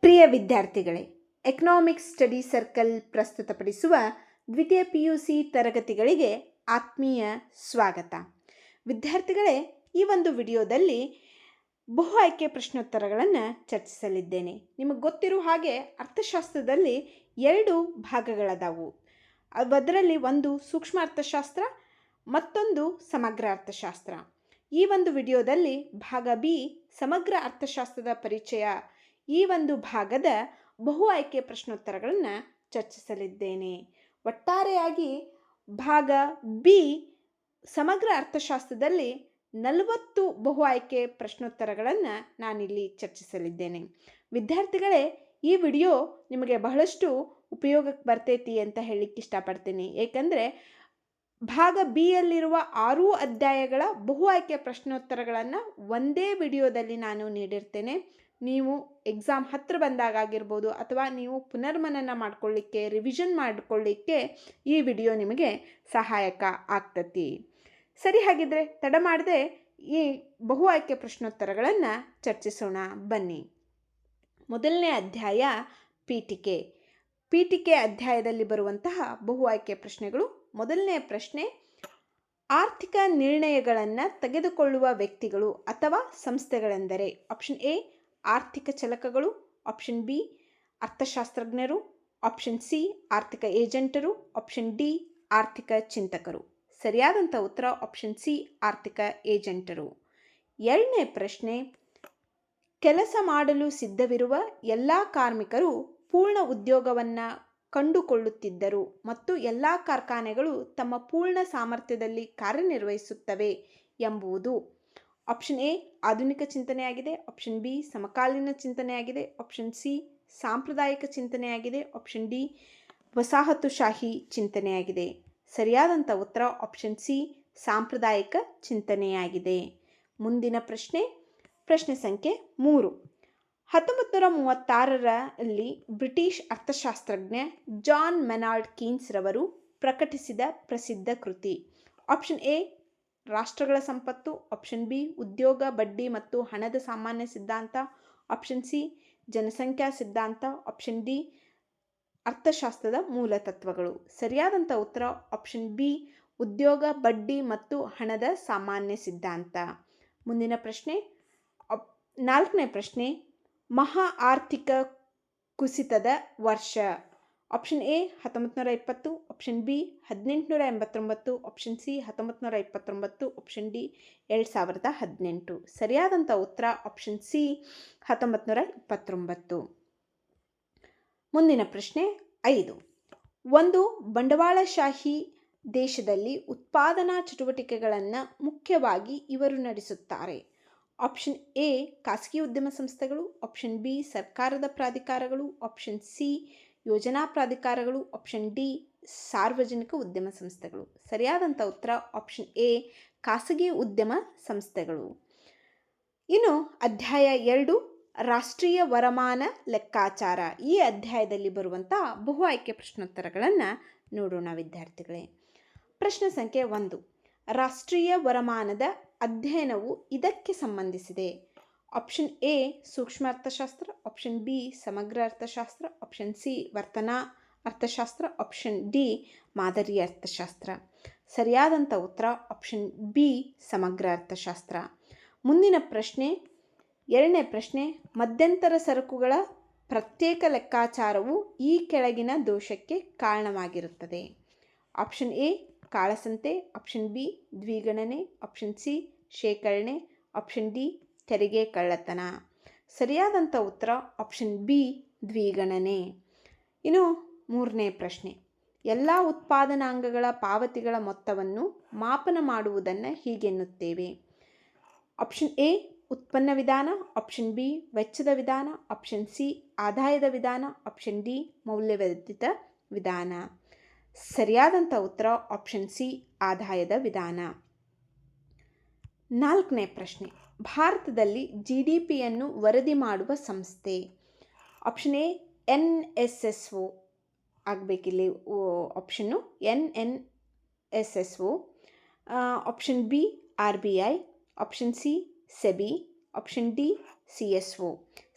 ಪ್ರಿಯ ವಿದ್ಯಾರ್ಥಿಗಳೇ economics study circle ಪ್ರಸ್ತುತಪಡಿಸುವ ದ್ವಿತೀಯ ಪಿ ಯು ಸಿ ತರಗತಿಗಳಿಗೆ ಆತ್ಮೀಯ ಸ್ವಾಗತ. ವಿದ್ಯಾರ್ಥಿಗಳೇ, ಈ ಒಂದು ವಿಡಿಯೋದಲ್ಲಿ ಬಹು ಆಯ್ಕೆ ಪ್ರಶ್ನೋತ್ತರಗಳನ್ನು ಚರ್ಚಿಸಲಿದ್ದೇನೆ. ನಿಮಗೆ ಗೊತ್ತಿರುವ ಹಾಗೆ ಅರ್ಥಶಾಸ್ತ್ರದಲ್ಲಿ ಎರಡು ಭಾಗಗಳದಾವು. ಅದರಲ್ಲಿ ಒಂದು ಸೂಕ್ಷ್ಮ ಅರ್ಥಶಾಸ್ತ್ರ, ಮತ್ತೊಂದು ಸಮಗ್ರ ಅರ್ಥಶಾಸ್ತ್ರ. ಈ ಒಂದು ವಿಡಿಯೋದಲ್ಲಿ ಭಾಗ ಬಿ, ಸಮಗ್ರ ಅರ್ಥಶಾಸ್ತ್ರದ ಪರಿಚಯ ಈ ಒಂದು ಭಾಗದ ಬಹು ಆಯ್ಕೆ ಪ್ರಶ್ನೋತ್ತರಗಳನ್ನು ಚರ್ಚಿಸಲಿದ್ದೇನೆ. ಒಟ್ಟಾರೆಯಾಗಿ ಭಾಗ ಬಿ ಸಮಗ್ರ ಅರ್ಥಶಾಸ್ತ್ರದಲ್ಲಿ ನಲವತ್ತು ಬಹು ಆಯ್ಕೆ ಪ್ರಶ್ನೋತ್ತರಗಳನ್ನು ನಾನಿಲ್ಲಿ ಚರ್ಚಿಸಲಿದ್ದೇನೆ. ವಿದ್ಯಾರ್ಥಿಗಳೇ, ಈ ವಿಡಿಯೋ ನಿಮಗೆ ಬಹಳಷ್ಟು ಉಪಯೋಗಕ್ಕೆ ಬರ್ತೈತಿ ಅಂತ ಹೇಳಲಿಕ್ಕೆ ಇಷ್ಟಪಡ್ತೀನಿ. ಏಕೆಂದರೆ, ಭಾಗ ಬಿ ಯಲ್ಲಿರುವ ಆರೂ ಅಧ್ಯಾಯಗಳ ಬಹು ಆಯ್ಕೆ ಪ್ರಶ್ನೋತ್ತರಗಳನ್ನು ಒಂದೇ ವಿಡಿಯೋದಲ್ಲಿ ನಾನು ನೀಡಿರ್ತೇನೆ. ನೀವು ಎಕ್ಸಾಮ್ ಹತ್ತಿರ ಬಂದಾಗ ಆಗಿರ್ಬೋದು ಅಥವಾ ನೀವು ಪುನರ್ಮನನ ಮಾಡ್ಕೊಳ್ಳಿಕ್ಕೆ ರಿವಿಷನ್ ಮಾಡಿಕೊಳ್ಳಿಕ್ಕೆ ಈ ವಿಡಿಯೋ ನಿಮಗೆ ಸಹಾಯಕ ಆಗ್ತತಿ. ಸರಿ ಹಾಗಿದ್ರೆ ತಡ ಮಾಡದೆ ಈ ಬಹು ಆಯ್ಕೆ ಪ್ರಶ್ನೋತ್ತರಗಳನ್ನು ಚರ್ಚಿಸೋಣ. ಬನ್ನಿ. ಮೊದಲನೇ ಅಧ್ಯಾಯ ಪೀಠಿಕೆ. ಪೀಠಿಕೆ ಅಧ್ಯಾಯದಲ್ಲಿ ಬರುವಂತಹ ಬಹು ಆಯ್ಕೆ ಪ್ರಶ್ನೆಗಳು. ಮೊದಲನೇ ಪ್ರಶ್ನೆ, ಆರ್ಥಿಕ ನಿರ್ಣಯಗಳನ್ನು ತೆಗೆದುಕೊಳ್ಳುವ ವ್ಯಕ್ತಿಗಳು ಅಥವಾ ಸಂಸ್ಥೆಗಳೆಂದರೆ ಆಪ್ಷನ್ ಎ ಆರ್ಥಿಕ ಚಲಕಗಳು ಆಪ್ಷನ್ ಬಿ ಅರ್ಥಶಾಸ್ತ್ರಜ್ಞರು ಆಪ್ಷನ್ ಸಿ ಆರ್ಥಿಕ ಏಜೆಂಟರು ಆಪ್ಷನ್ ಡಿ ಆರ್ಥಿಕ ಚಿಂತಕರು. ಸರಿಯಾದಂಥ ಉತ್ತರ ಆಪ್ಷನ್ ಸಿ ಆರ್ಥಿಕ ಏಜೆಂಟರು ಎರಡನೇ ಪ್ರಶ್ನೆ, ಕೆಲಸ ಮಾಡಲು ಸಿದ್ಧವಿರುವ ಎಲ್ಲ ಕಾರ್ಮಿಕರು ಪೂರ್ಣ ಉದ್ಯೋಗವನ್ನು ಕಂಡುಕೊಳ್ಳುತ್ತಿದ್ದರು ಮತ್ತು ಎಲ್ಲ ಕಾರ್ಖಾನೆಗಳು ತಮ್ಮ ಪೂರ್ಣ ಸಾಮರ್ಥ್ಯದಲ್ಲಿ ಕಾರ್ಯನಿರ್ವಹಿಸುತ್ತವೆ ಎಂಬುದು ಆಪ್ಷನ್ ಎ ಆಧುನಿಕ ಚಿಂತನೆಯಾಗಿದೆ ಆಪ್ಷನ್ ಬಿ ಸಮಕಾಲೀನ ಚಿಂತನೆಯಾಗಿದೆ ಆಪ್ಷನ್ ಸಿ ಸಾಂಪ್ರದಾಯಿಕ ಚಿಂತನೆಯಾಗಿದೆ ಆಪ್ಷನ್ ಡಿ ವಸಾಹತುಶಾಹಿ ಚಿಂತನೆಯಾಗಿದೆ ಸರಿಯಾದಂಥ ಉತ್ತರ ಆಪ್ಷನ್ ಸಿ ಸಾಂಪ್ರದಾಯಿಕ ಚಿಂತನೆಯಾಗಿದೆ ಮುಂದಿನ ಪ್ರಶ್ನೆ ಪ್ರಶ್ನೆ ಸಂಖ್ಯೆ ಮೂರು. ಹತ್ತೊಂಬತ್ತು ನೂರ ಮೂವತ್ತಾರರಲ್ಲಿ ಬ್ರಿಟಿಷ್ ಅರ್ಥಶಾಸ್ತ್ರಜ್ಞ ಜಾನ್ ಮೆನಾಲ್ಡ್ ಕೀನ್ಸ್ ರವರು ಪ್ರಕಟಿಸಿದ ಪ್ರಸಿದ್ಧ ಕೃತಿ. ಆಪ್ಷನ್ ಎ ರಾಷ್ಟ್ರಗಳ ಸಂಪತ್ತು ಆಪ್ಷನ್ ಬಿ ಉದ್ಯೋಗ, ಬಡ್ಡಿ ಮತ್ತು ಹಣದ ಸಾಮಾನ್ಯ ಸಿದ್ಧಾಂತ ಆಪ್ಷನ್ ಸಿ ಜನಸಂಖ್ಯಾ ಸಿದ್ಧಾಂತ ಆಪ್ಷನ್ ಡಿ ಅರ್ಥಶಾಸ್ತ್ರದ ಮೂಲ ತತ್ವಗಳು. ಸರಿಯಾದಂಥ ಉತ್ತರ ಆಪ್ಷನ್ ಬಿ ಉದ್ಯೋಗ, ಬಡ್ಡಿ ಮತ್ತು ಹಣದ ಸಾಮಾನ್ಯ ಸಿದ್ಧಾಂತ. ಮುಂದಿನ ಪ್ರಶ್ನೆ ನಾಲ್ಕನೇ ಪ್ರಶ್ನೆ, ಮಹಾ ಆರ್ಥಿಕ ಕುಸಿತದ ವರ್ಷ. ಆಪ್ಷನ್ ಎ ಹತ್ತೊಂಬತ್ತು ಇಪ್ಪತ್ತು ಆಪ್ಷನ್ ಬಿ ಹದಿನೆಂಟುನೂರ ಎಂಬತ್ತೊಂಬತ್ತು ಆಪ್ಷನ್ ಸಿ ಹತ್ತೊಂಬತ್ತು ಇಪ್ಪತ್ತೊಂಬತ್ತು ಆಪ್ಷನ್ ಡಿ ಎರಡು ಸಾವಿರದ ಹದಿನೆಂಟು. ಸರಿಯಾದಂಥ ಉತ್ತರ ಆಪ್ಷನ್ ಸಿ ಹತ್ತೊಂಬತ್ತು ನೂರ ಇಪ್ಪತ್ತೊಂಬತ್ತು ಮುಂದಿನ ಪ್ರಶ್ನೆ ಐದು. ಒಂದು ಬಂಡವಾಳಶಾಹಿ ದೇಶದಲ್ಲಿ ಉತ್ಪಾದನಾ ಚಟುವಟಿಕೆಗಳನ್ನು ಮುಖ್ಯವಾಗಿ ಇವರು ನಡೆಸುತ್ತಾರೆ. ಆಪ್ಷನ್ ಎ ಖಾಸಗಿ ಉದ್ಯಮ ಸಂಸ್ಥೆಗಳು. ಆಪ್ಷನ್ ಬಿ ಸರ್ಕಾರದ ಪ್ರಾಧಿಕಾರಗಳು. ಆಪ್ಷನ್ ಸಿ ಯೋಜನಾ ಪ್ರಾಧಿಕಾರಗಳು ಆಪ್ಷನ್ ಡಿ ಸಾರ್ವಜನಿಕ ಉದ್ಯಮ ಸಂಸ್ಥೆಗಳು. ಸರಿಯಾದಂಥ ಉತ್ತರ ಆಪ್ಷನ್ ಎ ಖಾಸಗಿ ಉದ್ಯಮ ಸಂಸ್ಥೆಗಳು. ಇನ್ನು ಅಧ್ಯಾಯ ಎರಡು, ರಾಷ್ಟ್ರೀಯ ವರಮಾನ ಲೆಕ್ಕಾಚಾರ. ಈ ಅಧ್ಯಾಯದಲ್ಲಿ ಬರುವಂಥ ಬಹು ಆಯ್ಕೆ ಪ್ರಶ್ನೋತ್ತರಗಳನ್ನು ನೋಡೋಣ ವಿದ್ಯಾರ್ಥಿಗಳೇ. ಪ್ರಶ್ನೆ ಸಂಖ್ಯೆ ಒಂದು, ರಾಷ್ಟ್ರೀಯ ವರಮಾನದ ಅಧ್ಯಯನವು ಇದಕ್ಕೆ ಸಂಬಂಧಿಸಿದೆ. ಆಪ್ಷನ್ ಎ ಸೂಕ್ಷ್ಮ ಅರ್ಥಶಾಸ್ತ್ರ ಆಪ್ಷನ್ ಬಿ ಸಮಗ್ರ ಅರ್ಥಶಾಸ್ತ್ರ ಆಪ್ಷನ್ ಸಿ ವರ್ತನಾ ಅರ್ಥಶಾಸ್ತ್ರ ಆಪ್ಷನ್ ಡಿ ಮಾದರಿ ಅರ್ಥಶಾಸ್ತ್ರ ಸರಿಯಾದಂಥ ಉತ್ತರ ಆಪ್ಷನ್ ಬಿ ಸಮಗ್ರ ಅರ್ಥಶಾಸ್ತ್ರ ಮುಂದಿನ ಪ್ರಶ್ನೆ, ಎರಡನೇ ಪ್ರಶ್ನೆ, ಮಧ್ಯಂತರ ಸರಕುಗಳ ಪ್ರತ್ಯೇಕ ಲೆಕ್ಕಾಚಾರವು ಈ ಕೆಳಗಿನ ದೋಷಕ್ಕೆ ಕಾರಣವಾಗಿರುತ್ತದೆ. ಆಪ್ಷನ್ ಎ ಕಾಳಸಂತೆ. ಆಪ್ಷನ್ ಬಿ ದ್ವಿಗಣನೆ. ಆಪ್ಷನ್ ಸಿ ಶೇಖರಣೆ. ಆಪ್ಷನ್ ಡಿ ತೆರಿಗೆ ಕಳ್ಳತನ. ಸರಿಯಾದಂಥ ಉತ್ತರ ಆಪ್ಷನ್ ಬಿ ದ್ವಿಗಣನೆ. ಇನ್ನು ಮೂರನೇ ಪ್ರಶ್ನೆ. ಎಲ್ಲ ಉತ್ಪಾದನಾಂಗಗಳ ಪಾವತಿಗಳ ಮೊತ್ತವನ್ನು ಮಾಪನ ಮಾಡುವುದನ್ನು ಹೀಗೆನ್ನುತ್ತೇವೆ ಆಪ್ಷನ್ ಎ ಉತ್ಪನ್ನ ವಿಧಾನ. ಆಪ್ಷನ್ ಬಿ ವೆಚ್ಚದ ವಿಧಾನ. ಆಪ್ಷನ್ ಸಿ ಆದಾಯದ ವಿಧಾನ. ಆಪ್ಷನ್ ಡಿ ಮೌಲ್ಯವರ್ಧಿತ ವಿಧಾನ. ಸರಿಯಾದಂಥ ಉತ್ತರ ಆಪ್ಷನ್ ಸಿ ಆದಾಯದ ವಿಧಾನ. ನಾಲ್ಕನೇ ಪ್ರಶ್ನೆ. ಭಾರತದಲ್ಲಿ ಜಿ ಡಿ ಪಿಯನ್ನು ವರದಿ ಮಾಡುವ ಸಂಸ್ಥೆ. Option A N S S O ಆಗಬೇಕಿಲ್ಲಿ. Option N N S S O option B R B I option C SEBI option D C S O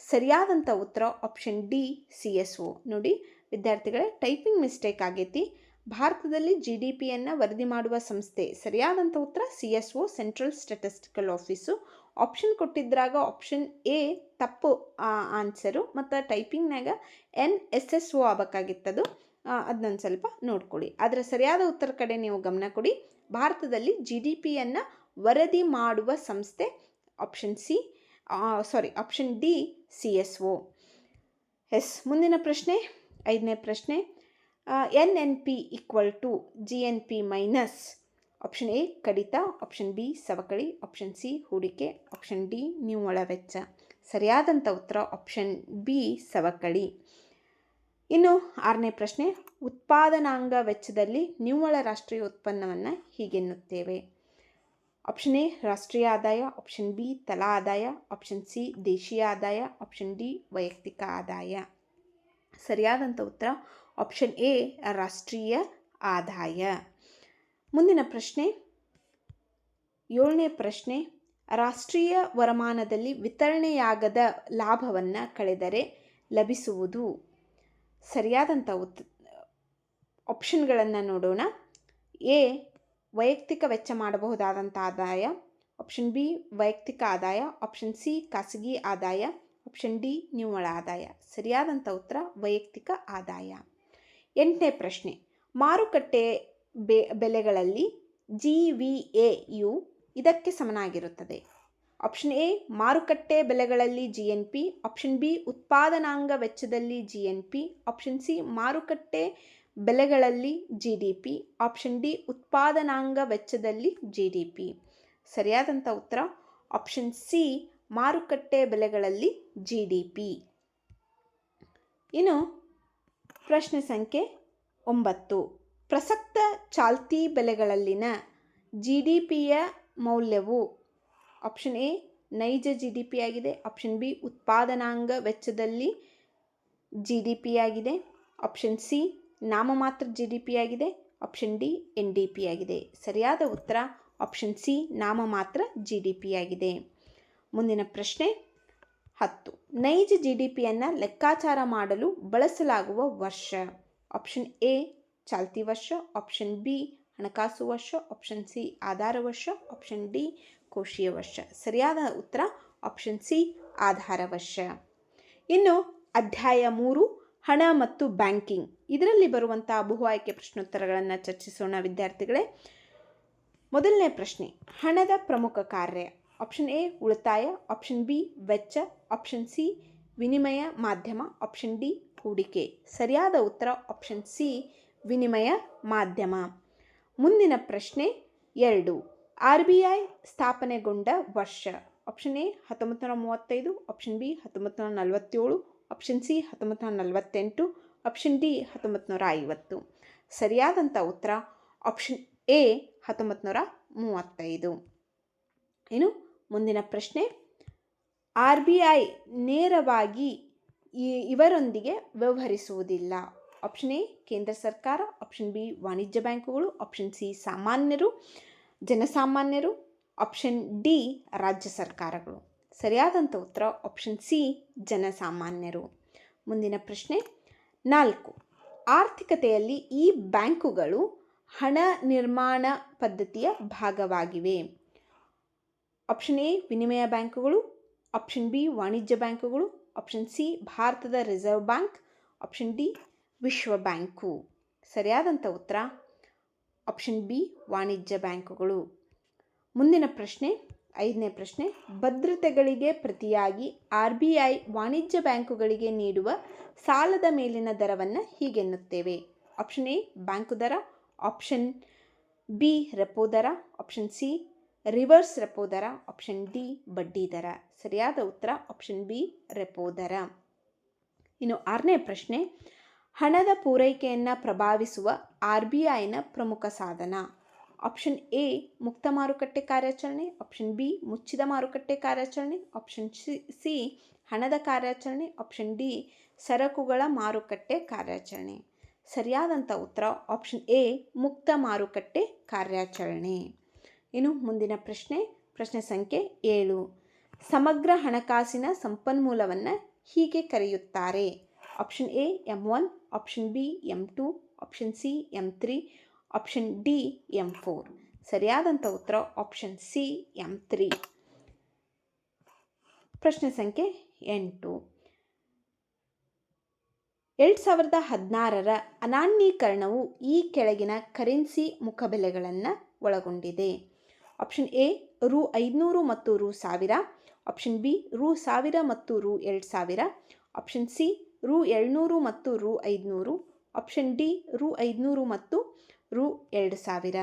ಸರಿಯಾದಂಥ ಉತ್ತರ option D C S O ನೋಡಿ, ವಿದ್ಯಾರ್ಥಿಗಳೇ typing mistake ಆಗೈತಿ. ಭಾರತದಲ್ಲಿ G D ಪಿಯನ್ನು ವರದಿ ಮಾಡುವ ಸಂಸ್ಥೆ. ಸರಿಯಾದಂಥ ಉತ್ತರ C S O central statistical office option ಕೊಟ್ಟಿದ್ರಾಗ option A ತಪ್ಪು ಆನ್ಸರು ಮತ್ತು ಟೈಪಿಂಗ್ನಾಗ ಎನ್ ಎಸ್ ಎಸ್ ಒ ಆಗಬೇಕಾಗಿತ್ತದು. ಅದನ್ನೊಂದು ಸ್ವಲ್ಪ ನೋಡ್ಕೊಳ್ಳಿ. ಆದರೆ ಸರಿಯಾದ ಉತ್ತರ ಕಡೆ ನೀವು ಗಮನ ಕೊಡಿ. ಭಾರತದಲ್ಲಿ ಜಿ ಡಿ ಪಿಯನ್ನು ವರದಿ ಮಾಡುವ ಸಂಸ್ಥೆ option C sorry option D C S O S, ಮುಂದಿನ ಪ್ರಶ್ನೆ, ಐದನೇ ಪ್ರಶ್ನೆ. N N P equal to G N P minus option A ಕಡಿತ ಆಪ್ಷನ್ ಬಿ ಸವಕಳಿ ಆಪ್ಷನ್ ಸಿ ಹೂಡಿಕೆ ಆಪ್ಷನ್ ಡಿ ನಿವ್ವಳ ವೆಚ್ಚ. ಸರಿಯಾದಂಥ ಉತ್ತರ ಆಪ್ಷನ್ ಬಿ ಸವಕಳಿ. ಇನ್ನು ಆರನೇ ಪ್ರಶ್ನೆ, ಉತ್ಪಾದನಾಂಗ ವೆಚ್ಚದಲ್ಲಿ ನಿವ್ವಳ ರಾಷ್ಟ್ರೀಯ ಉತ್ಪನ್ನವನ್ನು ಹೀಗೆನ್ನುತ್ತೇವೆ ಆಪ್ಷನ್ ಎ ರಾಷ್ಟ್ರೀಯ ಆದಾಯ ಆಪ್ಷನ್ ಬಿ ತಲಾ ಆದಾಯ ಆಪ್ಷನ್ ಸಿ ದೇಶೀಯ ಆದಾಯ ಆಪ್ಷನ್ ಡಿ ವೈಯಕ್ತಿಕ ಆದಾಯ. ಸರಿಯಾದಂಥ ಉತ್ತರ ಆಪ್ಷನ್ ಎ ರಾಷ್ಟ್ರೀಯ ಆದಾಯ. ಮುಂದಿನ ಪ್ರಶ್ನೆ. ಏಳನೇ ಪ್ರಶ್ನೆ. ರಾಷ್ಟ್ರೀಯ ವರಮಾನದಲ್ಲಿ ವಿತರಣೆಯಾಗದ ಲಾಭವನ್ನು ಕಳೆದರೆ ಲಭಿಸುವುದು? ಸರಿಯಾದಂಥ ಉತ್ ಆಪ್ಷನ್ಗಳನ್ನು ನೋಡೋಣ. ಎ, ವೈಯಕ್ತಿಕ ವೆಚ್ಚ ಮಾಡಬಹುದಾದಂಥ ಆದಾಯ. ಆಪ್ಷನ್ ಬಿ, ವೈಯಕ್ತಿಕ ಆದಾಯ. ಆಪ್ಷನ್ ಸಿ, ಖಾಸಗಿ ಆದಾಯ. ಆಪ್ಷನ್ ಡಿ, ನಿವ್ವಳ ಆದಾಯ. ಸರಿಯಾದಂಥ ಉತ್ತರ, ವೈಯಕ್ತಿಕ ಆದಾಯ. ಎಂಟನೇ ಪ್ರಶ್ನೆ. ಮಾರುಕಟ್ಟೆ ಬೆ, ಬೆಲೆಗಳಲ್ಲಿ ಜಿ ವಿ ಎ ಯು ಇದಕ್ಕೆ ಸಮನಾಗಿರುತ್ತದೆ. ಆಪ್ಷನ್ ಎ, ಮಾರುಕಟ್ಟೆ ಬೆಲೆಗಳಲ್ಲಿ G N P. Option B, ಉತ್ಪಾದನಾಂಗ ವೆಚ್ಚದಲ್ಲಿ G N P. Option C, ಮಾರುಕಟ್ಟೆ ಬೆಲೆಗಳಲ್ಲಿ G D P. Option D, ಉತ್ಪಾದನಾಂಗ ವೆಚ್ಚದಲ್ಲಿ ಜಿ ಡಿ ಪಿ. ಸರಿಯಾದಂಥ ಉತ್ತರ? ಆಪ್ಷನ್ ಸಿ, ಮಾರುಕಟ್ಟೆ ಬೆಲೆಗಳಲ್ಲಿ ಜಿ ಡಿ ಪಿ. ಇನ್ನು ಪ್ರಶ್ನೆ ಸಂಖ್ಯೆ ಒಂಬತ್ತು. ಪ್ರಸಕ್ತ ಚಾಲ್ತಿ ಬೆಲೆಗಳಲ್ಲಿನ ಜಿ ಡಿ ಪಿಯ ಮೌಲ್ಯವು ಆಪ್ಷನ್ ಎ ನೈಜ ಜಿ ಡಿ ಪಿ ಆಗಿದೆ ಆಪ್ಷನ್ ಬಿ ಉತ್ಪಾದನಾಂಗ ವೆಚ್ಚದಲ್ಲಿ ಜಿ ಡಿ ಪಿ ಆಗಿದೆ ಆಪ್ಷನ್ ಸಿ ನಾಮಮಾತ್ರ ಜಿ ಡಿ ಪಿ ಆಗಿದೆ option D N D P ಆಗಿದೆ. ಸರಿಯಾದ ಉತ್ತರ ಆಪ್ಷನ್ ಸಿ ನಾಮಮಾತ್ರ ಜಿ ಡಿ ಪಿ ಆಗಿದೆ. ಮುಂದಿನ ಪ್ರಶ್ನೆ. ಹತ್ತು. ನೈಜ ಜಿ ಡಿ ಪಿಯನ್ನು ಲೆಕ್ಕಾಚಾರ ಮಾಡಲು ಬಳಸಲಾಗುವ ವರ್ಷ. ಆಪ್ಷನ್ ಎ ಚಾಲ್ತಿ ವರ್ಷ. ಆಪ್ಷನ್ ಬಿ ಹಣಕಾಸು ವರ್ಷ. ಆಪ್ಷನ್ ಸಿ ಆಧಾರ ವರ್ಷ. ಆಪ್ಷನ್ ಡಿ ಕೋಶೀಯ ವರ್ಷ. ಸರಿಯಾದ ಉತ್ತರ ಆಪ್ಷನ್ ಸಿ ಆಧಾರ ವರ್ಷ. ಇನ್ನು ಅಧ್ಯಾಯ ಮೂರು, ಹಣ ಮತ್ತು ಬ್ಯಾಂಕಿಂಗ್. ಇದರಲ್ಲಿ ಬರುವಂಥ ಬಹು ಆಯ್ಕೆ ಪ್ರಶ್ನೋತ್ತರಗಳನ್ನು ಚರ್ಚಿಸೋಣ ವಿದ್ಯಾರ್ಥಿಗಳೇ. ಮೊದಲನೇ ಪ್ರಶ್ನೆ, ಹಣದ ಪ್ರಮುಖ ಕಾರ್ಯ. ಆಪ್ಷನ್ ಎ ಉಳಿತಾಯ. ಆಪ್ಷನ್ ಬಿ ವೆಚ್ಚ. ಆಪ್ಷನ್ ಸಿ ವಿನಿಮಯ ಮಾಧ್ಯಮ. ಆಪ್ಷನ್ ಡಿ ಹೂಡಿಕೆ. ಸರಿಯಾದ ಉತ್ತರ ಆಪ್ಷನ್ ಸಿ ವಿನಿಮಯ ಮಾಧ್ಯಮ. ಮುಂದಿನ ಪ್ರಶ್ನೆ ಎರಡು. ಆರ್ ಬಿ ಐ ಸ್ಥಾಪನೆಗೊಂಡ ವರ್ಷ. ಆಪ್ಷನ್ ಎ ಹತ್ತೊಂಬತ್ತು ನೂರ ಮೂವತ್ತೈದು. ಆಪ್ಷನ್ ಬಿ ಹತ್ತೊಂಬತ್ತು ನೂರ ನಲವತ್ತೇಳು. ಆಪ್ಷನ್ ಸಿ ಹತ್ತೊಂಬತ್ತು ನೂರ ನಲವತ್ತೆಂಟು. ಆಪ್ಷನ್ ಡಿ ಹತ್ತೊಂಬತ್ತು ನೂರ ಐವತ್ತು. ಸರಿಯಾದಂಥ ಉತ್ತರ ಆಪ್ಷನ್ ಎ ಹತ್ತೊಂಬತ್ತು ನೂರ ಮೂವತ್ತೈದು. ಇನ್ನು ಮುಂದಿನ ಪ್ರಶ್ನೆ. ಆರ್ ಬಿ ಐ ನೇರವಾಗಿ ಇವರೊಂದಿಗೆ ವ್ಯವಹರಿಸುವುದಿಲ್ಲ. ಆಪ್ಷನ್ ಎ, ಕೇಂದ್ರ ಸರ್ಕಾರ. ಆಪ್ಷನ್ ಬಿ, ವಾಣಿಜ್ಯ ಬ್ಯಾಂಕುಗಳು. ಆಪ್ಷನ್ ಸಿ, ಸಾಮಾನ್ಯರು, ಜನಸಾಮಾನ್ಯರು. ಆಪ್ಷನ್ ಡಿ, ರಾಜ್ಯ ಸರ್ಕಾರಗಳು. ಸರಿಯಾದಂಥ ಉತ್ತರ ಆಪ್ಷನ್ ಸಿ, ಜನಸಾಮಾನ್ಯರು. ಮುಂದಿನ ಪ್ರಶ್ನೆ. ನಾಲ್ಕು. ಆರ್ಥಿಕತೆಯಲ್ಲಿ ಈ ಬ್ಯಾಂಕುಗಳು ಹಣ ನಿರ್ಮಾಣ ಪದ್ಧತಿಯ ಭಾಗವಾಗಿವೆ. ಆಪ್ಷನ್ ಎ ವಿನಿಮಯ ಬ್ಯಾಂಕುಗಳು ಆಪ್ಷನ್ ಬಿ ವಾಣಿಜ್ಯ ಬ್ಯಾಂಕುಗಳು ಆಪ್ಷನ್ ಸಿ ಭಾರತದ ರಿಸರ್ವ್ ಬ್ಯಾಂಕ್ ಆಪ್ಷನ್ ಡಿ ವಿಶ್ವ ಬ್ಯಾಂಕು ಸರಿಯಾದಂಥ ಉತ್ತರ ಆಪ್ಷನ್ ಬಿ ವಾಣಿಜ್ಯ ಬ್ಯಾಂಕುಗಳು ಮುಂದಿನ ಪ್ರಶ್ನೆ ಐದನೇ ಪ್ರಶ್ನೆ, ಭದ್ರತೆಗಳಿಗೆ ಪ್ರತಿಯಾಗಿ ಆರ್ ಬಿ ಐ ವಾಣಿಜ್ಯ ಬ್ಯಾಂಕುಗಳಿಗೆ ನೀಡುವ ಸಾಲದ ಮೇಲಿನ ದರವನ್ನು ಹೀಗೆನ್ನುತ್ತೇವೆ. ಆಪ್ಷನ್ ಎ ಬ್ಯಾಂಕು ದರ. ಆಪ್ಷನ್ ಬಿ ರೆಪೋ ದರ. ಆಪ್ಷನ್ ಸಿ ರಿವರ್ಸ್ ರೆಪೋ ದರ, ಆಪ್ಷನ್ ಡಿ ಬಡ್ಡಿ ದರ. ಸರಿಯಾದ ಉತ್ತರ, ಆಪ್ಷನ್ ಬಿ ರೆಪೋ ದರ. ಇನ್ನು ಆರನೇ ಪ್ರಶ್ನೆ, ಹಣದ ಪೂರೈಕೆಯನ್ನು ಪ್ರಭಾವಿಸುವ ಆರ್ ಬಿ ಐನ ಪ್ರಮುಖ ಸಾಧನ. ಆಪ್ಷನ್ ಎ, ಮುಕ್ತ ಮಾರುಕಟ್ಟೆ ಕಾರ್ಯಾಚರಣೆ. ಆಪ್ಷನ್ ಬಿ, ಮುಚ್ಚಿದ ಮಾರುಕಟ್ಟೆ ಕಾರ್ಯಾಚರಣೆ. ಆಪ್ಷನ್ ಸಿ ಹಣದ ಕಾರ್ಯಾಚರಣೆ. ಆಪ್ಷನ್ ಡಿ, ಸರಕುಗಳ ಮಾರುಕಟ್ಟೆ ಕಾರ್ಯಾಚರಣೆ. ಸರಿಯಾದಂಥ ಉತ್ತರ, ಆಪ್ಷನ್ ಎ, ಮುಕ್ತ ಮಾರುಕಟ್ಟೆ ಕಾರ್ಯಾಚರಣೆ. ಇನ್ನು ಮುಂದಿನ ಪ್ರಶ್ನೆ ಪ್ರಶ್ನೆ ಸಂಖ್ಯೆ ಏಳು. ಸಮಗ್ರ ಹಣಕಾಸಿನ ಸಂಪನ್ಮೂಲವನ್ನು ಹೀಗೆ ಕರೆಯುತ್ತಾರೆ. Option A M one option B M two option C M three option D M four ಸರಿಯಾದಂಥ ಉತ್ತರ ಆಪ್ಷನ್ ಸಿ ಎಂ ತ್ರೀ ಪ್ರಶ್ನೆ ಸಂಖ್ಯೆ ಎಂಟು. ಎರಡು ಸಾವಿರದ ಹದಿನಾರರ ಅನಾನ್ಯೀಕರಣವು ಈ ಕೆಳಗಿನ ಕರೆನ್ಸಿ ಮುಖಬೆಲೆಗಳನ್ನು ಒಳಗೊಂಡಿದೆ. ಆಪ್ಷನ್ ಎ, ರು ಐದುನೂರು ಮತ್ತು ರು ಸಾವಿರ. ಆಪ್ಷನ್ ಬಿ, ರು ಸಾವಿರ ಮತ್ತು ರು ಎರಡು ಸಾವಿರ. ಆಪ್ಷನ್ ಸಿ, ರು ಏಳ್ನೂರು ಮತ್ತು ರು ಐದುನೂರು. ಆಪ್ಷನ್ ಡಿ, ರು ಐದುನೂರು ಮತ್ತು ರು ಎರಡು ಸಾವಿರ.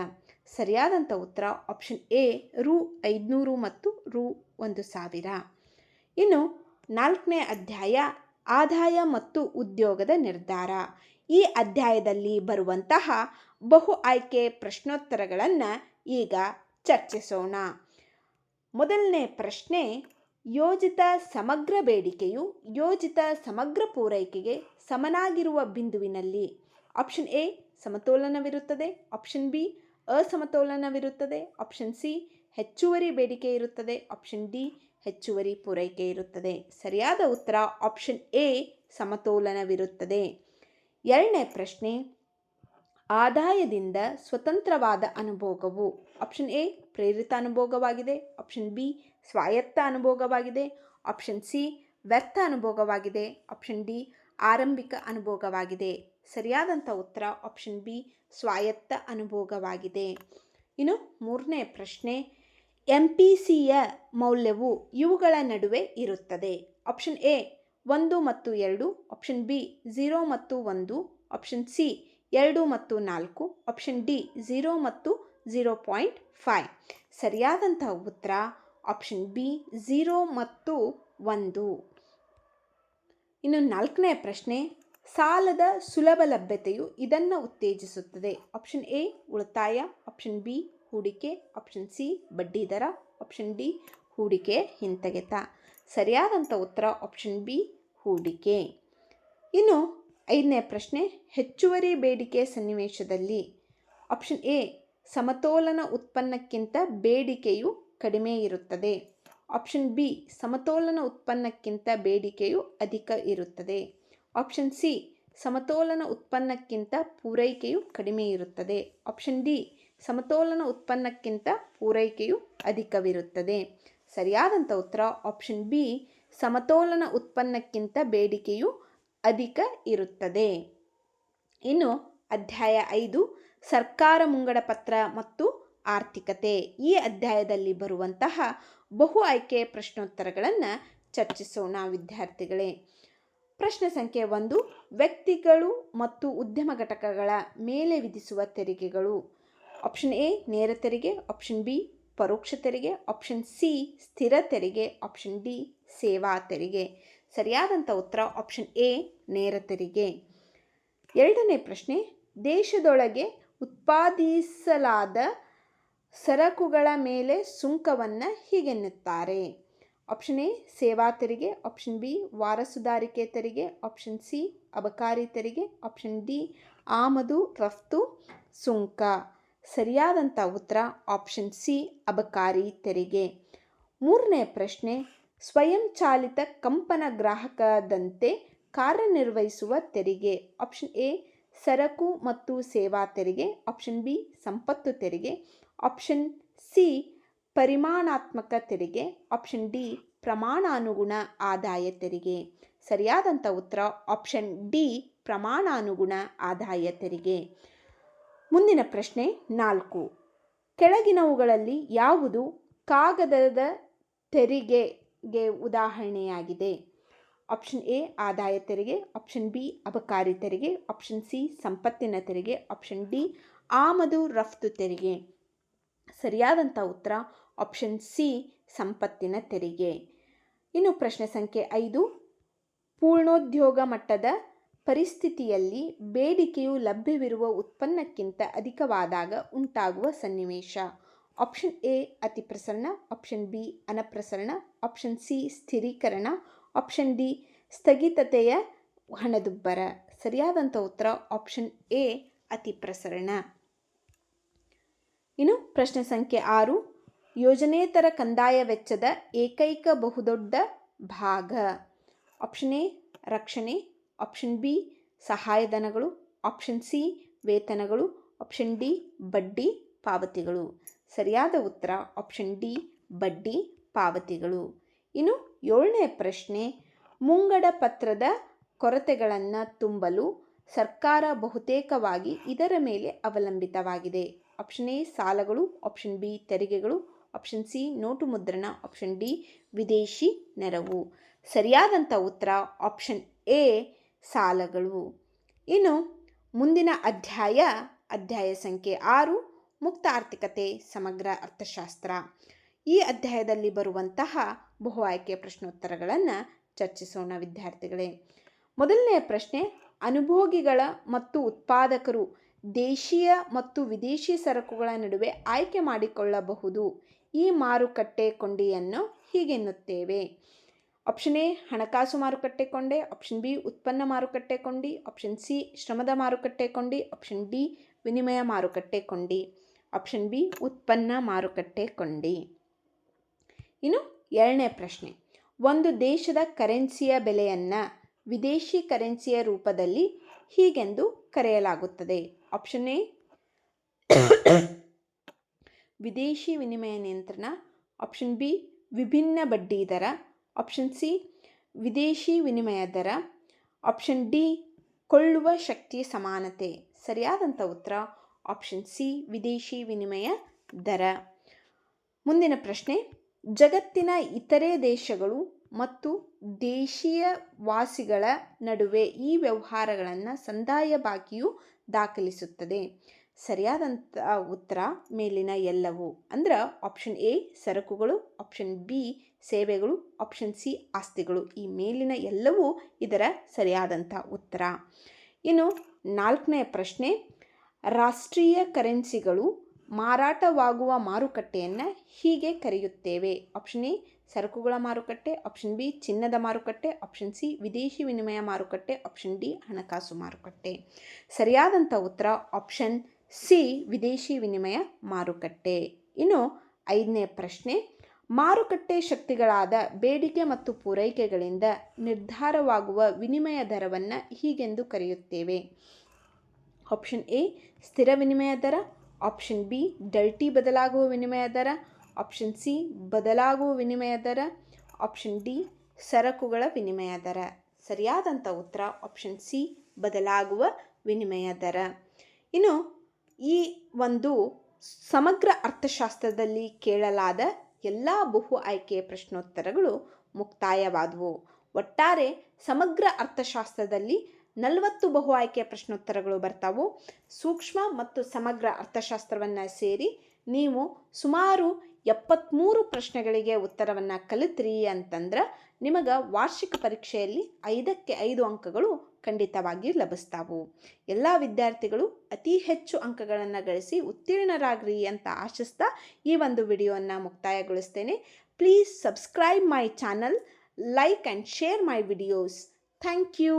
ಸರಿಯಾದಂಥ ಉತ್ತರ ಆಪ್ಷನ್ ಎ, ರು ಐದುನೂರು ಮತ್ತು ರು ಒಂದು ಸಾವಿರ. ಇನ್ನು ನಾಲ್ಕನೇ ಅಧ್ಯಾಯ, ಆದಾಯ ಮತ್ತು ಉದ್ಯೋಗದ ನಿರ್ಧಾರ. ಈ ಅಧ್ಯಾಯದಲ್ಲಿ ಬರುವಂತಹ ಬಹು ಆಯ್ಕೆ ಪ್ರಶ್ನೋತ್ತರಗಳನ್ನು ಈಗ ಚರ್ಚಿಸೋಣ. ಮೊದಲನೇ ಪ್ರಶ್ನೆ, ಯೋಜಿತ ಸಮಗ್ರ ಬೇಡಿಕೆಯು ಯೋಜಿತ ಸಮಗ್ರ ಪೂರೈಕೆಗೆ ಸಮನಾಗಿರುವ ಬಿಂದುವಿನಲ್ಲಿ ಆಪ್ಷನ್ ಎ ಸಮತೋಲನವಿರುತ್ತದೆ ಆಪ್ಷನ್ ಬಿ ಅಸಮತೋಲನವಿರುತ್ತದೆ ಆಪ್ಷನ್ ಸಿ ಹೆಚ್ಚುವರಿ ಬೇಡಿಕೆ ಇರುತ್ತದೆ ಆಪ್ಷನ್ ಡಿ ಹೆಚ್ಚುವರಿ ಪೂರೈಕೆ ಇರುತ್ತದೆ. ಸರಿಯಾದ ಉತ್ತರ ಆಪ್ಷನ್ ಎ ಸಮತೋಲನವಿರುತ್ತದೆ. ಎರಡನೇ ಪ್ರಶ್ನೆ ಆದಾಯದಿಂದ ಸ್ವತಂತ್ರವಾದ ಅನುಭೋಗವು ಆಪ್ಷನ್ ಎ ಪ್ರೇರಿತ ಅನುಭೋಗವಾಗಿದೆ. ಆಪ್ಷನ್ ಬಿ ಸ್ವಾಯತ್ತ ಅನುಭೋಗವಾಗಿದೆ. ಆಪ್ಷನ್ ಸಿ ವ್ಯರ್ಥ ಅನುಭೋಗವಾಗಿದೆ. ಆಪ್ಷನ್ ಡಿ ಆರಂಭಿಕ ಅನುಭೋಗವಾಗಿದೆ. ಸರಿಯಾದಂಥ ಉತ್ತರ ಆಪ್ಷನ್ ಬಿ ಸ್ವಾಯತ್ತ ಅನುಭೋಗವಾಗಿದೆ. ಇನ್ನು ಮೂರನೇ ಪ್ರಶ್ನೆ ಎಂ ಪಿ ಸಿಯ ಮೌಲ್ಯವು ಇವುಗಳ ನಡುವೆ ಇರುತ್ತದೆ. ಆಪ್ಷನ್ ಎ ಒಂದು ಮತ್ತು ಎರಡು. ಆಪ್ಷನ್ ಬಿ ಝೀರೋ ಮತ್ತು ಒಂದು. ಆಪ್ಷನ್ ಸಿ ಎರಡು ಮತ್ತು ನಾಲ್ಕು ಆಪ್ಷನ್ ಡಿ ಝೀರೋ ಮತ್ತು ಝೀರೋ ಪಾಯಿಂಟ್ ಫೈವ್ ಸರಿಯಾದಂಥ ಉತ್ತರ ಆಪ್ಷನ್ ಬಿ ಝೀರೋ ಮತ್ತು ಒಂದು. ಇನ್ನು ನಾಲ್ಕನೇ ಪ್ರಶ್ನೆ, ಸಾಲದ ಸುಲಭ ಲಭ್ಯತೆಯು ಇದನ್ನು ಉತ್ತೇಜಿಸುತ್ತದೆ. ಆಪ್ಷನ್ ಎ ಉಳಿತಾಯ. ಆಪ್ಷನ್ ಬಿ ಹೂಡಿಕೆ. ಆಪ್ಷನ್ ಸಿ ಬಡ್ಡಿ ದರ. ಆಪ್ಷನ್ ಡಿ ಹೂಡಿಕೆ, ಹಿಂತೆಗೆತ. ಸರಿಯಾದಂಥ ಉತ್ತರ ಆಪ್ಷನ್ ಬಿ ಹೂಡಿಕೆ. ಇನ್ನು ಐದನೇ ಪ್ರಶ್ನೆ, ಹೆಚ್ಚುವರಿ ಬೇಡಿಕೆ ಸನ್ನಿವೇಶದಲ್ಲಿ ಆಪ್ಷನ್ ಎ ಸಮತೋಲನ ಉತ್ಪನ್ನಕ್ಕಿಂತ ಬೇಡಿಕೆಯು ಕಡಿಮೆ ಇರುತ್ತದೆ. ಆಪ್ಷನ್ ಬಿ ಸಮತೋಲನ ಉತ್ಪನ್ನಕ್ಕಿಂತ ಬೇಡಿಕೆಯು ಅಧಿಕ ಇರುತ್ತದೆ. ಆಪ್ಷನ್ ಸಿ ಸಮತೋಲನ ಉತ್ಪನ್ನಕ್ಕಿಂತ ಪೂರೈಕೆಯು ಕಡಿಮೆ ಇರುತ್ತದೆ. ಆಪ್ಷನ್ ಡಿ ಸಮತೋಲನ ಉತ್ಪನ್ನಕ್ಕಿಂತ ಪೂರೈಕೆಯು ಅಧಿಕವಿರುತ್ತದೆ. ಸರಿಯಾದಂಥ ಉತ್ತರ ಆಪ್ಷನ್ ಬಿ ಸಮತೋಲನ ಉತ್ಪನ್ನಕ್ಕಿಂತ ಬೇಡಿಕೆಯು ಅಧಿಕ ಇರುತ್ತದೆ. ಇನ್ನು ಅಧ್ಯಾಯ ಐದು, ಸರ್ಕಾರ ಮುಂಗಡ ಪತ್ರ ಮತ್ತು ಆರ್ಥಿಕತೆ. ಈ ಅಧ್ಯಾಯದಲ್ಲಿ ಬರುವಂತಹ ಬಹು ಆಯ್ಕೆ ಪ್ರಶ್ನೋತ್ತರಗಳನ್ನು ಚರ್ಚಿಸೋಣ ವಿದ್ಯಾರ್ಥಿಗಳೇ. ಪ್ರಶ್ನೆ ಸಂಖ್ಯೆ ಒಂದು, ವ್ಯಕ್ತಿಗಳು ಮತ್ತು ಉದ್ಯಮ ಘಟಕಗಳ ಮೇಲೆ ವಿಧಿಸುವ ತೆರಿಗೆಗಳು. ಆಪ್ಷನ್ ಎ, ನೇರ ತೆರಿಗೆ. ಆಪ್ಷನ್ ಬಿ, ಪರೋಕ್ಷ ತೆರಿಗೆ. ಆಪ್ಷನ್ ಸಿ, ಸ್ಥಿರ ತೆರಿಗೆ. ಆಪ್ಷನ್ ಡಿ, ಸೇವಾ ತೆರಿಗೆ. ಸರಿಯಾದಂಥ ಉತ್ತರ ಆಪ್ಷನ್ ಎ ನೇರ ತೆರಿಗೆ. ಎರಡನೇ ಪ್ರಶ್ನೆ, ದೇಶದೊಳಗೆ ಉತ್ಪಾದಿಸಲಾದ ಸರಕುಗಳ ಮೇಲೆ ಸುಂಕವನ್ನು ಹೀಗೆನ್ನುತ್ತಾರೆ ಆಪ್ಷನ್ ಎ ಸೇವಾ ತೆರಿಗೆ. ಆಪ್ಷನ್ ಬಿ ವಾರಸುದಾರಿಕೆ ತೆರಿಗೆ. ಆಪ್ಷನ್ ಸಿ ಅಬಕಾರಿ ತೆರಿಗೆ. ಆಪ್ಷನ್ ಡಿ ಆಮದು, ರಫ್ತು, ಸುಂಕ. ಸರಿಯಾದಂಥ ಉತ್ತರ ಆಪ್ಷನ್ ಸಿ ಅಬಕಾರಿ ತೆರಿಗೆ. ಮೂರನೇ ಪ್ರಶ್ನೆ ಸ್ವಯಂಚಾಲಿತ ಕಂಪನ ಗ್ರಾಹಕದಂತೆ ಕಾರ್ಯನಿರ್ವಹಿಸುವ ತೆರಿಗೆ. ಆಪ್ಷನ್ ಎ, ಸರಕು ಮತ್ತು ಸೇವಾ ತೆರಿಗೆ. ಆಪ್ಷನ್ ಬಿ, ಸಂಪತ್ತು ತೆರಿಗೆ. ಆಪ್ಷನ್ ಸಿ, ಪರಿಮಾಣಾತ್ಮಕ ತೆರಿಗೆ. ಆಪ್ಷನ್ ಡಿ, ಪ್ರಮಾಣಾನುಗುಣ ಆದಾಯ ತೆರಿಗೆ. ಸರಿಯಾದಂಥ ಉತ್ತರ, ಆಪ್ಷನ್ ಡಿ, ಪ್ರಮಾಣಾನುಗುಣ ಆದಾಯ ತೆರಿಗೆ. ಮುಂದಿನ ಪ್ರಶ್ನೆ ನಾಲ್ಕು. ಕೆಳಗಿನವುಗಳಲ್ಲಿ ಯಾವುದು ಕಾಗದದ ತೆರಿಗೆಗೆ ಉದಾಹರಣೆಯಾಗಿದೆ. ಆಪ್ಷನ್ ಎ, ಆದಾಯ ತೆರಿಗೆ. ಆಪ್ಷನ್ ಬಿ, ಅಬಕಾರಿ ತೆರಿಗೆ. ಆಪ್ಷನ್ ಸಿ, ಸಂಪತ್ತಿನ ತೆರಿಗೆ. ಆಪ್ಷನ್ ಡಿ, ಆಮದು ರಫ್ತು ತೆರಿಗೆ. ಸರಿಯಾದಂಥ ಉತ್ತರ, ಆಪ್ಷನ್ ಸಿ, ಸಂಪತ್ತಿನ ತೆರಿಗೆ. ಇನ್ನು ಪ್ರಶ್ನೆ ಸಂಖ್ಯೆ ಐದು, ಪೂರ್ಣೋದ್ಯೋಗ ಮಟ್ಟದ ಪರಿಸ್ಥಿತಿಯಲ್ಲಿ ಬೇಡಿಕೆಯು ಲಭ್ಯವಿರುವ ಉತ್ಪನ್ನಕ್ಕಿಂತ ಅಧಿಕವಾದಾಗ ಉಂಟಾಗುವ ಸನ್ನಿವೇಶ. ಆಪ್ಷನ್ ಎ, ಅತಿಪ್ರಸರಣ. ಆಪ್ಷನ್ ಬಿ, ಅನಪ್ರಸರಣ. ಆಪ್ಷನ್ ಸಿ ಸ್ಥಿರೀಕರಣ. ಆಪ್ಷನ್ ಡಿ ಸ್ಥಗಿತತೆಯ ಹಣದುಬ್ಬರ. ಸರಿಯಾದಂಥ ಉತ್ತರ ಆಪ್ಷನ್ ಎ ಅತಿ ಪ್ರಸರಣ ಇನ್ನು ಪ್ರಶ್ನೆ ಸಂಖ್ಯೆ ಆರು, ಯೋಜನೇತರ ಕಂದಾಯ ವೆಚ್ಚದ ಏಕೈಕ ಬಹುದೊಡ್ಡ ಭಾಗ. ಆಪ್ಷನ್ ಎ ರಕ್ಷಣೆ. ಆಪ್ಷನ್ ಬಿ ಸಹಾಯಧನಗಳು. ಆಪ್ಷನ್ ಸಿ ವೇತನಗಳು. ಆಪ್ಷನ್ ಡಿ ಬಡ್ಡಿ ಪಾವತಿಗಳು. ಸರಿಯಾದ ಉತ್ತರ ಆಪ್ಷನ್ ಡಿ ಬಡ್ಡಿ ಪಾವತಿಗಳು. ಇನ್ನು ಏಳನೇ ಪ್ರಶ್ನೆ, ಮುಂಗಡ ಪತ್ರದ ಕೊರತೆಗಳನ್ನು ತುಂಬಲು ಸರ್ಕಾರ ಬಹುತೇಕವಾಗಿ ಇದರ ಮೇಲೆ ಅವಲಂಬಿತವಾಗಿದೆ. ಆಪ್ಷನ್ ಎ ಸಾಲಗಳು. ಆಪ್ಷನ್ ಬಿ ತೆರಿಗೆಗಳು. ಆಪ್ಷನ್ ಸಿ ನೋಟು ಮುದ್ರಣ. ಆಪ್ಷನ್ ಡಿ ವಿದೇಶಿ ನೆರವು. ಸರಿಯಾದಂಥ ಉತ್ತರ ಆಪ್ಷನ್ ಎ ಸಾಲಗಳು. ಇನ್ನು ಮುಂದಿನ ಅಧ್ಯಾಯ ಅಧ್ಯಾಯ ಸಂಖ್ಯೆ ಆರು, ಮುಕ್ತ ಆರ್ಥಿಕತೆ, ಸಮಗ್ರ ಅರ್ಥಶಾಸ್ತ್ರ. ಈ ಅಧ್ಯಾಯದಲ್ಲಿ ಬರುವಂತಹ ಬಹು ಆಯ್ಕೆ ಪ್ರಶ್ನೋತ್ತರಗಳನ್ನು ಚರ್ಚಿಸೋಣ ವಿದ್ಯಾರ್ಥಿಗಳೇ. ಮೊದಲನೆಯ ಪ್ರಶ್ನೆ, ಅನುಭೋಗಿಗಳ ಮತ್ತು ಉತ್ಪಾದಕರು ದೇಶೀಯ ಮತ್ತು ವಿದೇಶಿ ಸರಕುಗಳ ನಡುವೆ ಆಯ್ಕೆ ಮಾಡಿಕೊಳ್ಳಬಹುದು. ಈ ಮಾರುಕಟ್ಟೆ ಕೊಂಡಿಯನ್ನು ಹೀಗೆನ್ನುತ್ತೇವೆ ಆಪ್ಷನ್ ಎ, ಹಣಕಾಸು ಮಾರುಕಟ್ಟೆ ಕೊಂಡೆ, ಆಪ್ಷನ್ ಬಿ, ಉತ್ಪನ್ನ ಮಾರುಕಟ್ಟೆ ಕೊಂಡಿ, ಆಪ್ಷನ್ ಸಿ, ಶ್ರಮದ ಮಾರುಕಟ್ಟೆ ಕೊಂಡಿ, ಆಪ್ಷನ್ ಡಿ, ವಿನಿಮಯ ಮಾರುಕಟ್ಟೆ ಕೊಂಡಿ, ಆಪ್ಷನ್ ಬಿ, ಉತ್ಪನ್ನ ಮಾರುಕಟ್ಟೆ ಕೊಂಡಿ. ಇನ್ನು ಎರಡನೇ ಪ್ರಶ್ನೆ. ಒಂದು ದೇಶದ ಕರೆನ್ಸಿಯ ಬೆಲೆಯನ್ನು ವಿದೇಶಿ ಕರೆನ್ಸಿಯ ರೂಪದಲ್ಲಿ ಹೀಗೆಂದು ಕರೆಯಲಾಗುತ್ತದೆ. Option A. ವಿದೇಶಿ ವಿನಿಮಯ ನಿಯಂತ್ರಣ. ಆಪ್ಷನ್ ಬಿ, ವಿಭಿನ್ನ ಬಡ್ಡಿ ದರ. ಆಪ್ಷನ್ ಸಿ, ವಿದೇಶಿ ವಿನಿಮಯ ದರ. ಆಪ್ಷನ್ ಡಿ, ಕೊಳ್ಳುವ ಶಕ್ತಿ ಸಮಾನತೆ. ಸರಿಯಾದಂಥ ಉತ್ತರ, ಆಪ್ಷನ್ ಸಿ, ವಿದೇಶಿ ವಿನಿಮಯ ದರ. ಮುಂದಿನ ಪ್ರಶ್ನೆ. ಜಗತ್ತಿನ ಇತರೆ ದೇಶಗಳು ಮತ್ತು ದೇಶೀಯ ವಾಸಿಗಳ ನಡುವೆ ಈ ವ್ಯವಹಾರಗಳನ್ನು ಸಂದಾಯ ಬಾಕಿಯು ದಾಖಲಿಸುತ್ತದೆ. ಸರಿಯಾದಂಥ ಉತ್ತರ ಮೇಲಿನ ಎಲ್ಲವು. ಅಂದ್ರೆ ಆಪ್ಷನ್ ಎ ಸರಕುಗಳು ಆಪ್ಷನ್ ಬಿ ಸೇವೆಗಳು ಆಪ್ಷನ್ ಸಿ ಆಸ್ತಿಗಳು. ಈ ಮೇಲಿನ ಎಲ್ಲವೂ ಇದರ ಸರಿಯಾದಂಥ ಉತ್ತರ. ಇನ್ನು ನಾಲ್ಕನೇ ಪ್ರಶ್ನೆ, ರಾಷ್ಟ್ರೀಯ ಕರೆನ್ಸಿಗಳು ಮಾರಾಟವಾಗುವ ಮಾರುಕಟ್ಟೆಯನ್ನು ಹೀಗೆ ಕರೆಯುತ್ತೇವೆ. ಆಪ್ಷನ್ ಎ, ಸರಕುಗಳ ಮಾರುಕಟ್ಟೆ ಆಪ್ಷನ್ ಬಿ, ಚಿನ್ನದ ಮಾರುಕಟ್ಟೆ ಆಪ್ಷನ್ ಸಿ, ವಿದೇಶಿ ವಿನಿಮಯ ಮಾರುಕಟ್ಟೆ ಆಪ್ಷನ್ ಡಿ, ಹಣಕಾಸು ಮಾರುಕಟ್ಟೆ. ಸರಿಯಾದಂಥ ಉತ್ತರ ಆಪ್ಷನ್ ಸಿ, ವಿದೇಶಿ ವಿನಿಮಯ ಮಾರುಕಟ್ಟೆ. ಇನ್ನು ಐದನೇ ಪ್ರಶ್ನೆ, ಮಾರುಕಟ್ಟೆ ಶಕ್ತಿಗಳಾದ ಬೇಡಿಕೆ ಮತ್ತು ಪೂರೈಕೆಗಳಿಂದ ನಿರ್ಧಾರವಾಗುವ ವಿನಿಮಯ ದರವನ್ನು ಹೀಗೆಂದು ಕರೆಯುತ್ತೇವೆ. ಆಪ್ಷನ್ ಎ, ಸ್ಥಿರ ವಿನಿಮಯ ದರ ಆಪ್ಷನ್ ಬಿ ಡಲ್ಟಿ ಬದಲಾಗುವ ವಿನಿಮಯ ದರ. ಆಪ್ಷನ್ ಸಿ ಬದಲಾಗುವ ವಿನಿಮಯ ದರ. ಆಪ್ಷನ್ ಡಿ ಸರಕುಗಳ ವಿನಿಮಯ ದರ. ಸರಿಯಾದಂಥ ಉತ್ತರ ಆಪ್ಷನ್ ಸಿ ಬದಲಾಗುವ ವಿನಿಮಯ ದರ. ಇನ್ನು ಈ ಒಂದು ಸಮಗ್ರ ಅರ್ಥಶಾಸ್ತ್ರದಲ್ಲಿ ಕೇಳಲಾದ ಎಲ್ಲ ಬಹು ಆಯ್ಕೆಯ ಪ್ರಶ್ನೋತ್ತರಗಳು ಮುಕ್ತಾಯವಾದವು. ಒಟ್ಟಾರೆ ಸಮಗ್ರ ಅರ್ಥಶಾಸ್ತ್ರದಲ್ಲಿ ನಲವತ್ತು ಬಹು ಆಯ್ಕೆಯ ಪ್ರಶ್ನೋತ್ತರಗಳು ಬರ್ತಾವು. ಸೂಕ್ಷ್ಮ ಮತ್ತು ಸಮಗ್ರ ಅರ್ಥಶಾಸ್ತ್ರವನ್ನು ಸೇರಿ ನೀವು ಸುಮಾರು ಎಪ್ಪತ್ತ್ಮೂರು ಪ್ರಶ್ನೆಗಳಿಗೆ ಉತ್ತರವನ್ನು ಕಲಿತ್ರಿ ಅಂತಂದ್ರೆ ನಿಮಗೆ ವಾರ್ಷಿಕ ಪರೀಕ್ಷೆಯಲ್ಲಿ ಐದಕ್ಕೆ ಐದು ಅಂಕಗಳು ಖಂಡಿತವಾಗಿ ಲಭಿಸ್ತಾವು. ಎಲ್ಲ ವಿದ್ಯಾರ್ಥಿಗಳು ಅತಿ ಹೆಚ್ಚು ಅಂಕಗಳನ್ನು ಗಳಿಸಿ ಉತ್ತೀರ್ಣರಾಗ್ರಿ ಅಂತ ಆಶಿಸ್ತಾ ಈ ಒಂದು ವಿಡಿಯೋವನ್ನು ಮುಕ್ತಾಯಗೊಳಿಸ್ತೇನೆ. Please subscribe my channel like and share my videos thank you